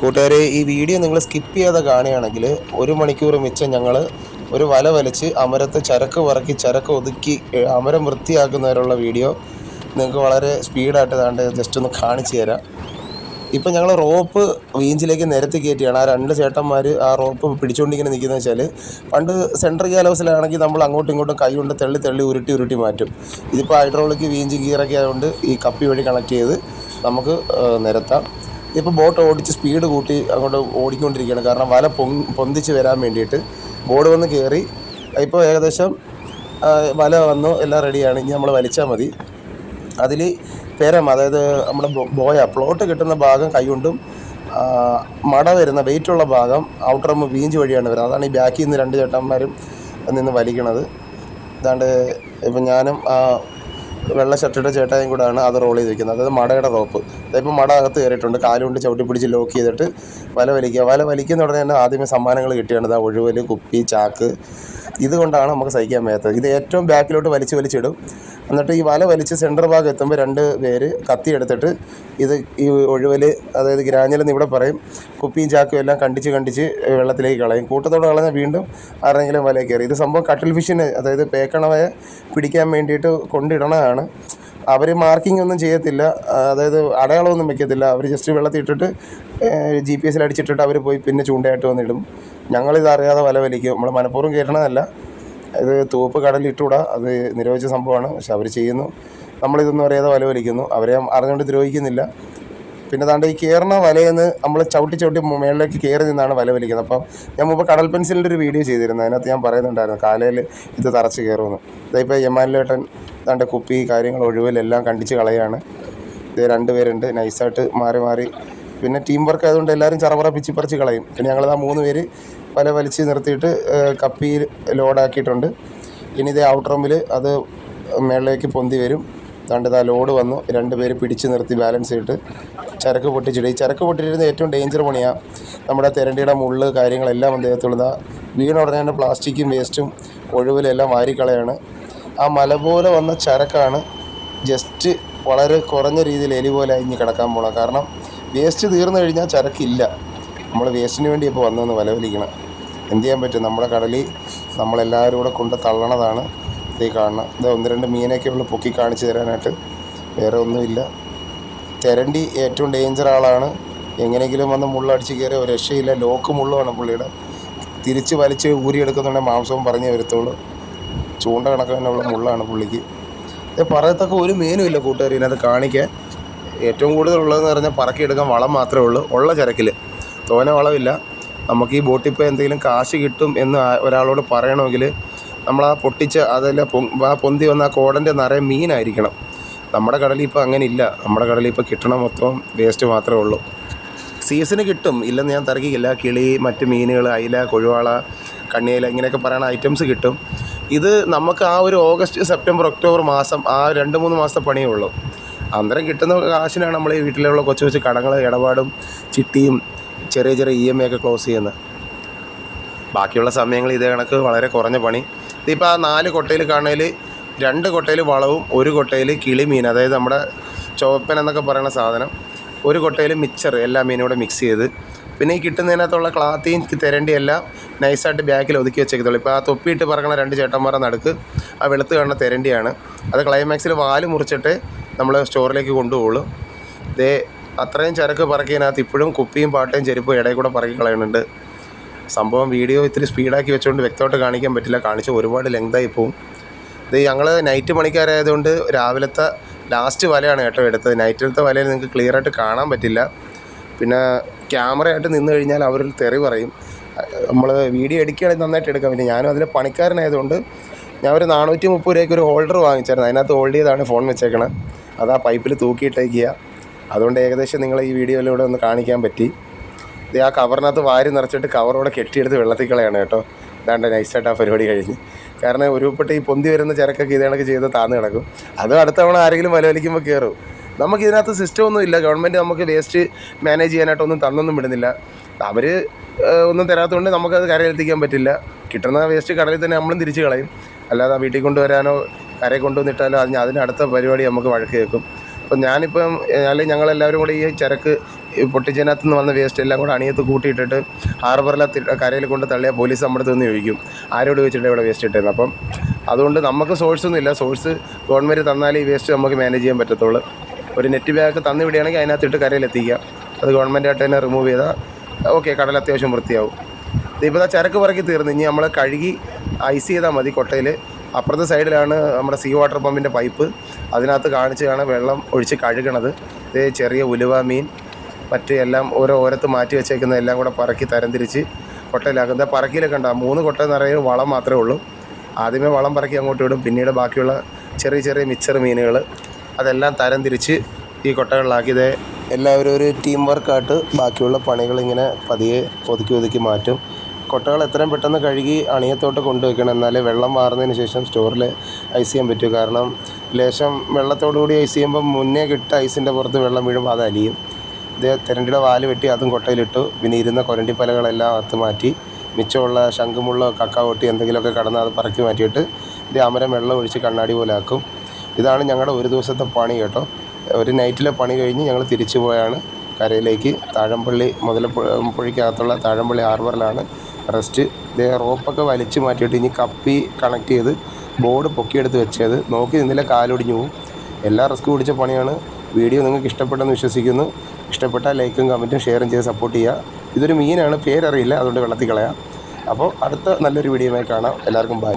കൂട്ടുകാരെ ഈ വീഡിയോ നിങ്ങൾ സ്കിപ്പ് ചെയ്യാതെ കാണുകയാണെങ്കിൽ ഒരു മണിക്കൂർ മിച്ചം ഞങ്ങൾ ഒരു വല വലിച്ച് അമരത്തെ ചരക്ക് പറക്കി ചരക്ക് ഒതുക്കി അമരം വൃത്തിയാക്കുന്നവരുള്ള വീഡിയോ നിങ്ങൾക്ക് വളരെ സ്പീഡായിട്ട് താണ്ട് ജസ്റ്റ് ഒന്ന് കാണിച്ചു തരാം. ഇപ്പം ഞങ്ങൾ റോപ്പ് വീഞ്ചിലേക്ക് നിരത്തി കയറ്റിയാണ്. ആ രണ്ട് ചേട്ടന്മാർ ആ റോപ്പ് പിടിച്ചുകൊണ്ടിങ്ങനെ നിൽക്കുന്നത് വെച്ചാൽ പണ്ട് സെൻട്രൽ ഗ്യാലോസിലാണെങ്കിൽ നമ്മൾ അങ്ങോട്ടും ഇങ്ങോട്ടും കൈ കൊണ്ട് തള്ളി തള്ളി ഉരുട്ടി ഉരുട്ടി മാറ്റും. ഇതിപ്പോൾ ഹൈഡ്രോളിക് വീഞ്ച് ഗിയറൊക്കെ ആയതുകൊണ്ട് ഈ കപ്പി വഴി കണക്ട് ചെയ്ത് നമുക്ക് നിരത്താം. ഇപ്പോൾ ബോട്ട് ഓടിച്ച് സ്പീഡ് കൂട്ടി അങ്ങോട്ട് ഓടിക്കൊണ്ടിരിക്കുകയാണ്. കാരണം വല പൊങ് പൊന്തിച്ച് വരാൻ വേണ്ടിയിട്ട്. ബോർഡ് വന്ന് കയറി ഇപ്പോൾ ഏകദേശം വല വന്നു. എല്ലാം റെഡിയാണ് ഇനി നമ്മൾ വലിച്ചാൽ മതി. അതിൽ പേരം അതായത് നമ്മുടെ ബോയ പ്ലോട്ട് കിട്ടുന്ന ഭാഗം കൈകൊണ്ടും മട വരുന്ന വെയിറ്റുള്ള ഭാഗം ഔട്ടർ റമ്മ് വീഞ്ച് വഴിയാണ് വരുന്നത്. അതാണ് ഈ ബാക്കിൽ നിന്ന് രണ്ട് ചേട്ടന്മാരും നിന്ന് വലിക്കണത്. അതാണ്ട് ഇപ്പം ഞാനും വെള്ള ഷർട്ടിട്ട ചേട്ടായും കൂടെയാണ് അത് റോൾ ചെയ്ത് വെക്കുന്നത് അതായത് മടയുടെ റോപ്പ് അതായത് മട അകത്ത് കയറിയിട്ടുണ്ട്. കാലുകൊണ്ട് ചവിട്ടി പിടിച്ച് ലോക്ക് ചെയ്തിട്ട് വല വലിക്കുക. വല വലിക്കുന്ന ഉടനെ തന്നെ ആദ്യമേ സമ്മാനങ്ങൾ കിട്ടിയാണ്. ഇതാ ഒഴിവൽ കുപ്പി ചാക്ക്. ഇതുകൊണ്ടാണ് നമുക്ക് സഹിക്കാൻ വയ്യാത്തത്. ഇത് ഏറ്റവും ബാക്കിലോട്ട് വലിച്ച് വലിച്ചിടും. എന്നിട്ട് ഈ വല വലിച്ച് സെന്റർ ഭാഗം എത്തുമ്പോൾ രണ്ട് പേര് കത്തി എടുത്തിട്ട് ഇത് ഈ ഒഴിവൽ അതായത് ഗ്രാഞ്ഞലെന്ന് ഇവിടെ പറയും കുപ്പിയും ചാക്കും എല്ലാം കണ്ടിച്ച് കണ്ടിച്ച് വെള്ളത്തിലേക്ക് കളയും. കൂട്ടത്തോടെ കളഞ്ഞാൽ വീണ്ടും ആരെങ്കിലും വലയിൽ കയറി. ഇത് സംഭവം കട്ടിൽ ഫിഷിന് അതായത് പേക്കണവയെ പിടിക്കാൻ വേണ്ടിയിട്ട് കൊണ്ടിടണതാണ്. അവർ മാർക്കിംഗ് ഒന്നും ചെയ്യത്തില്ല. അതായത് അടയാളമൊന്നും വെക്കത്തില്ല. അവർ ജസ്റ്റ് വെള്ളത്തിൽ ഇട്ടിട്ട് ജി പി എസിൽ അടിച്ചിട്ടിട്ട് അവർ പോയി പിന്നെ ചൂണ്ടയായിട്ട് വന്നിടും. ഞങ്ങളിത് അറിയാതെ വല വലിക്കും. നമ്മൾ മനഃപൂർവം കയറ്റണതല്ല ഇത് തൂപ്പ് കടലിൽ ഇട്ടുകൂടാ. അത് നിരോധിച്ച സംഭവമാണ്. പക്ഷെ അവർ ചെയ്യുന്നു. നമ്മളിതൊന്നും അറിയാതെ വല വലിക്കുന്നു. അവരെ അറിഞ്ഞുകൊണ്ട് ദ്രോഹിക്കുന്നില്ല. പിന്നെ താണ്ട് ഈ കയറുന്ന വലയെന്ന് നമ്മൾ ചവിട്ടി ചവിട്ടി മുകളിലേക്ക് കയറി നിന്നാണ് വല വലിക്കുന്നത്. അപ്പം ഞാൻ മുമ്പ് കടൽ പെൻസിലിന്റെ ഒരു വീഡിയോ ചെയ്തിരുന്നു. അതിനകത്ത് ഞാൻ പറയുന്നുണ്ടായിരുന്നു കാലയിൽ ഇത് തറച്ച് കയറുമെന്ന് ഇതിപ്പോൾ യമാനിലേട്ടൻ താണ്ട് കുപ്പി കാര്യങ്ങൾ ഒഴിവിലെല്ലാം കണ്ടിച്ച് കളയാണ്. ഇത് രണ്ട് പേരുണ്ട് നൈസായിട്ട് മാറി മാറി. പിന്നെ ടീം വർക്ക് ആയതുകൊണ്ട് എല്ലാവരും ചറപറ പിച്ചി പറിച്ച് കളയും. പിന്നെ ഞങ്ങൾ ആ മൂന്ന് പേര് വല വലിച്ച് നിർത്തിയിട്ട് കപ്പി ലോഡാക്കിയിട്ടുണ്ട്. ഇനി ഇത് ഔട്ട് റൂമിൽ അത് മേളിലേക്ക് പൊന്തി വരും. താണ്ട് ഇതാ ലോഡ് വന്നു. രണ്ട് പേര് പിടിച്ച് നിർത്തി ബാലൻസ് ചെയ്തിട്ട് ചരക്ക് പൊട്ടിച്ചിട്ട് ഈ ചരക്ക് പൊട്ടിച്ചിരുന്ന ഏറ്റവും ഡേഞ്ചർ പണിയാണ് നമ്മുടെ തെരണ്ടിയുടെ മുള്ള് കാര്യങ്ങളെല്ലാം അദ്ദേഹത്തുള്ള വീണ ഉടനെ തന്നെ പ്ലാസ്റ്റിക്കും വേസ്റ്റും ഒഴിവിലെല്ലാം വാരിക്കളയാണ്. ആ മല പോലെ വന്ന ചരക്കാണ് ജസ്റ്റ് വളരെ കുറഞ്ഞ രീതിയിൽ എലി പോലെ അരിഞ്ഞ് കിടക്കാൻ പോകണം കാരണം വേസ്റ്റ് തീർന്നു കഴിഞ്ഞാൽ ചരക്കില്ല. നമ്മൾ വേസ്റ്റിന് വേണ്ടി ഇപ്പോൾ വന്നതെന്ന് വലവലിക്കണം. എന്ത് ചെയ്യാൻ പറ്റും? നമ്മുടെ കടലിൽ നമ്മളെല്ലാവരും കൂടെ കൊണ്ട് തള്ളണതാണ് ഇത് കാണണം ഇത് ഒന്ന് രണ്ട് മീനൊക്കെ ഉള്ളു പൊക്കി കാണിച്ചു തരാനായിട്ട് വേറെ ഒന്നുമില്ല. തെരണ്ടി ഏറ്റവും ഡേഞ്ചർ ആളാണ്. എങ്ങനെയെങ്കിലും വന്ന് മുള്ളടിച്ച് കയറി ഒരു രക്ഷയില്ല. ലോക്ക് മുള്ളുമാണ് പുള്ളിയുടെ. തിരിച്ച് വലിച്ച് ഊരിയെടുക്കുന്നുണ്ടെങ്കിൽ മാംസവും പറഞ്ഞേ വരത്തുള്ളൂ. ചൂണ്ട കണക്കിനുള്ള മുള്ളാണ് പുള്ളിക്ക്. പറയത്തക്ക ഒരു മീനും ഇല്ല കൂട്ടുകാർ ഇതിനകത്ത് കാണിക്കാൻ. ഏറ്റവും കൂടുതൽ ഉള്ളതെന്ന് പറഞ്ഞാൽ പറക്കിയെടുക്കാൻ വളം മാത്രമേ ഉള്ളൂ. ഉള്ള ചരക്കിൽ തോന വളവില്ല നമുക്ക് ഈ ബോട്ടിൽ എന്തെങ്കിലും കാശ് കിട്ടും എന്ന് ഒരാളോട് പറയണമെങ്കിൽ നമ്മൾ ആ പൊട്ടിച്ച് അതല്ല ആ പൊന്തി വന്ന ആ കോടന്റെ നിറയെ മീനായിരിക്കണം. നമ്മുടെ കടലിൽ ഇപ്പോൾ അങ്ങനെ ഇല്ല നമ്മുടെ കടലിൽ ഇപ്പോൾ കിട്ടണ മൊത്തം വേസ്റ്റ് മാത്രമേ ഉള്ളൂ. സീസണ് കിട്ടും. ഇല്ലെന്ന് ഞാൻ തർക്കിക്കില്ല. കിളി മറ്റ് മീനുകൾ അയില കൊഴുവാള കണ്ണിയില ഇങ്ങനെയൊക്കെ പറയുന്ന ഐറ്റംസ് കിട്ടും. ഇത് നമുക്ക് ആ ഒരു ഓഗസ്റ്റ് സെപ്റ്റംബർ ഒക്ടോബർ മാസം ആ രണ്ട് മൂന്ന് മാസത്തെ പണിയേ ഉള്ളൂ. അന്നേരം കിട്ടുന്ന കാശിനാണ് നമ്മൾ ഈ വീട്ടിലുള്ള കൊച്ചു കൊച്ചു കടങ്ങൾ ഇടപാടും ചിട്ടിയും ചെറിയ ചെറിയ ഇ എം ഐ ഒക്കെ ക്ലോസ് ചെയ്യുന്നത്. ബാക്കിയുള്ള സമയങ്ങൾ ഇതേ കണക്ക് വളരെ കുറഞ്ഞ പണി. ഇതിപ്പോൾ ആ നാല് കൊട്ടയിൽ കാണുന്നതിൽ രണ്ട് കൊട്ടയിൽ വളവും ഒരു കൊട്ടയിൽ കിളിമീൻ അതായത് നമ്മുടെ ചുവപ്പൻ എന്നൊക്കെ പറയുന്ന സാധനം ഒരു കൊട്ടയിൽ മിക്സർ എല്ലാ മീനും കൂടെ മിക്സ് ചെയ്ത്. പിന്നെ ഈ കിട്ടുന്നതിനകത്തുള്ള ക്ലാത്തിയും തിരണ്ടി എല്ലാം നൈസായിട്ട് ബാക്കിൽ ഒതുക്കി വെച്ചേക്കത്തുള്ളൂ. ഇപ്പോൾ ആ തൊപ്പിയിട്ട് പറക്കണ രണ്ട് ചേട്ടന്മാരെ നടുക്ക് ആ വെളുത്ത് കാണുന്ന തെരണ്ടിയാണ്. അത് ക്ലൈമാക്സിൽ വാൽ മുറിച്ചിട്ട് നമ്മൾ സ്റ്റോറിലേക്ക് കൊണ്ടുപോകുള്ളൂ. ദേ അത്രയും ചരക്ക് പറക്കിയതിനകത്ത് ഇപ്പോഴും കുപ്പിയും പാട്ടയും ചെരുപ്പും ഇടയിൽ കൂടെ പറക്കി കളയുന്നുണ്ട്. സംഭവം വീഡിയോ ഇത്തിരി സ്പീഡാക്കി വെച്ചുകൊണ്ട് വ്യക്തമായിട്ട് കാണിക്കാൻ പറ്റില്ല. കാണിച്ച് ഒരുപാട് ലെങ്തായി പോവും. ഇത് ഞങ്ങൾ നൈറ്റ് പണിക്കാരായതുകൊണ്ട് രാവിലത്തെ ലാസ്റ്റ് വലയാണ് കേട്ടോ എടുത്തത്. നൈറ്റിലത്തെ വലയിൽ നിങ്ങൾക്ക് ക്ലിയർ ആയിട്ട് കാണാൻ പറ്റില്ല. പിന്നെ ക്യാമറയായിട്ട് നിന്ന് കഴിഞ്ഞാൽ അവരിൽ തെറി പറയും. നമ്മൾ വീഡിയോ എടുക്കുകയാണെങ്കിൽ നന്നായിട്ട് എടുക്കാം. പിന്നെ ഞാനും അതിൽ പണിക്കാരനായതുകൊണ്ട് ഞാൻ ഒരു നാനൂറ്റി മുപ്പത് രൂപയ്ക്ക് ഒരു ഹോൾഡർ വാങ്ങിച്ചായിരുന്നു. അതിനകത്ത് ഹോൾഡ് ചെയ്താണ് ഫോൺ വെച്ചേക്കണത് അത് ആ പൈപ്പിൽ തൂക്കിയിട്ടേക്കുക അതുകൊണ്ട് ഏകദേശം നിങ്ങൾ ഈ വീഡിയോയിലൂടെ ഒന്ന് കാണിക്കാൻ പറ്റി. ഇത് ആ കവറിനകത്ത് വാരി നിറച്ചിട്ട് കവറോടെ കെട്ടിയെടുത്ത് വെള്ളത്തിൽ കളയാണ് കേട്ടോ. ഇതാണ്ട് നൈസായിട്ട് ആ പരിപാടി കഴിഞ്ഞ്. കാരണം ഉരുപ്പെട്ട് ഈ പൊന്തി വരുന്ന ചരക്കൊക്കെ ഇത് ചെയ്ത് താന്ന് കിടക്കും. അത് അടുത്ത തവണ ആരെങ്കിലും വലവലിക്കുമ്പോൾ കയറും നമുക്ക് ഇതിനകത്ത് സിസ്റ്റം ഒന്നും ഇല്ല. ഗവൺമെന്റ് നമുക്ക് വേസ്റ്റ് മാനേജ് ചെയ്യാനായിട്ടൊന്നും തന്നൊന്നും വിടുന്നില്ല. അവർ ഒന്നും തരാത്തതുകൊണ്ട് നമുക്കത് കരയിലെത്തിക്കാൻ പറ്റില്ല. കിട്ടുന്ന വേസ്റ്റ് കടലിൽ തന്നെ നമ്മളും തിരിച്ച് കളയും. അല്ലാതെ വീട്ടിൽ കൊണ്ടുവരാനോ കരയിൽ കൊണ്ടുവന്നിട്ടാലോ അതിന് അതിന് അടുത്ത പരിപാടി നമുക്ക് വഴക്ക് കേൾക്കും. അപ്പം ഞാനിപ്പം അല്ലെങ്കിൽ ഞങ്ങളെല്ലാവരും കൂടെ ഈ ചരക്ക് പൊട്ടിച്ചതിനകത്ത് നിന്ന് വന്ന വേസ്റ്റ് എല്ലാം കൂടെ അണിയത്ത് കൂട്ടിയിട്ടിട്ട് ഹാർബറിലെ കരയിൽ കൊണ്ട് തള്ളിയാൽ പോലീസ് നമ്മുടെ നിന്ന് ചോദിക്കും ആരോട് വെച്ചിട്ട് ഇവിടെ വേസ്റ്റ് ഇട്ടേന്ന്? അപ്പം അതുകൊണ്ട് നമുക്ക് സോഴ്സ് ഇല്ല. സോഴ്സ് ഗവൺമെന്റ് തന്നാലേ ഈ വേസ്റ്റ് നമുക്ക് മാനേജ് ചെയ്യാൻ പറ്റത്തുള്ളൂ. ഒരു നെറ്റ് ബാഗ് തന്നു വിടുകയാണെങ്കിൽ അതിനകത്തിട്ട് കരയിൽ എത്തിക്കാം. അത് ഗവൺമെന്റായിട്ട് തന്നെ റിമൂവ് ചെയ്താൽ ഓക്കെ കടൽ അത്യാവശ്യം വൃത്തിയാവും. ഇപ്പോൾ ആ ചരക്ക് പറക്കി തീർന്നു. ഇനി നമ്മൾ കഴുകി ഐസ് ചെയ്താൽ മതി കൊട്ടയിൽ അപ്പുറത്തെ സൈഡിലാണ് നമ്മുടെ സീ വാട്ടർ പമ്പിന്റെ പൈപ്പ്. അതിനകത്ത് കാണിച്ചാണ് വെള്ളം ഒഴിച്ച് കഴുകണത്. ഇത് ചെറിയ ഉലുവ മീൻ മറ്റ് എല്ലാം ഓരോ ഓരത്ത് മാറ്റി വെച്ചേക്കുന്ന എല്ലാം കൂടെ പറക്കി തരംതിരിച്ച് കൊട്ടയിലാക്കുന്നത് പറക്കിയിലൊക്കെ ഉണ്ടാകും മൂന്ന് കൊട്ട നിറയെ വളം മാത്രമേ ഉള്ളൂ. ആദ്യമേ വളം പറക്കി അങ്ങോട്ട് വിടും പിന്നീട് ബാക്കിയുള്ള ചെറിയ ചെറിയ മിച്ചർ മീനുകൾ അതെല്ലാം തരംതിരിച്ച് ഈ കൊട്ടകളിലാക്കി. ഇതേ എല്ലാവരും ഒരു ടീം വർക്കായിട്ട് ബാക്കിയുള്ള പണികൾ ഇങ്ങനെ പതിയെ ഒതുക്കി ഒതുക്കി മാറ്റും. കൊട്ടകൾ എത്രയും പെട്ടെന്ന് കഴുകി അണിയത്തോട്ട് കൊണ്ടുവയ്ക്കണം. എന്നാലേ വെള്ളം മാറുന്നതിന് ശേഷം സ്റ്റോറിൽ ഐസ് ചെയ്യാൻ പറ്റൂ. കാരണം ലേശം വെള്ളത്തോടു കൂടി ഐസ് ചെയ്യുമ്പോൾ മുന്നേ കിട്ട ഐസിന്റെ പുറത്ത് വെള്ളം വീഴുമ്പോൾ അത് അലിയും. ഇത് തെരണ്ടിയുടെ വാൽ വെട്ടി അതും കൊട്ടയിലിട്ടു. പിന്നെ ഇരുന്ന കൊരണ്ടിപ്പലകളെല്ലാം അകത്ത് മാറ്റി മിച്ചമുള്ള ശംഖുമുള്ള കക്ക ഒട്ടി എന്തെങ്കിലുമൊക്കെ കടന്ന് അത് പറക്കി മാറ്റിയിട്ട് ഇത് അമരം വെള്ളം ഒഴിച്ച് കണ്ണാടി പോലെ ആക്കും. ഇതാണ് ഞങ്ങളുടെ ഒരു ദിവസത്തെ പണി കേട്ടോ. ഒരു നൈറ്റിലെ പണി കഴിഞ്ഞ് ഞങ്ങൾ തിരിച്ചു പോയാണ്. കരയിലേക്ക് താഴമ്പള്ളി മുതലപ്പുഴയ്ക്കകത്തുള്ള താഴമ്പള്ളി ഹാർബറിലാണ് റെസ്റ്റ്. ഇതേ റോപ്പൊക്കെ വലിച്ചു മാറ്റിയിട്ട് ഇനി കപ്പി കണക്ട് ചെയ്ത് ബോർഡ് പൊക്കിയെടുത്ത് വെച്ചത്. നോക്കി നിന്നില്ല കാലൊടിഞ്ഞു പോകും എല്ലാ റിസ്ക് പിടിച്ച പണിയാണ്. വീഡിയോ നിങ്ങൾക്ക് ഇഷ്ടപ്പെട്ടെന്ന് വിശ്വസിക്കുന്നു. ഇഷ്ടപ്പെട്ട ലൈക്കും കമന്റും ഷെയറും ചെയ്ത് സപ്പോർട്ട് ചെയ്യുക. ഇതൊരു മീനാണ് പേരറിയില്ല അതുകൊണ്ട് വെള്ളത്തിൽ കളയാം. അപ്പോൾ അടുത്ത നല്ലൊരു വീഡിയോയുമായി കാണാം. എല്ലാവർക്കും ബൈ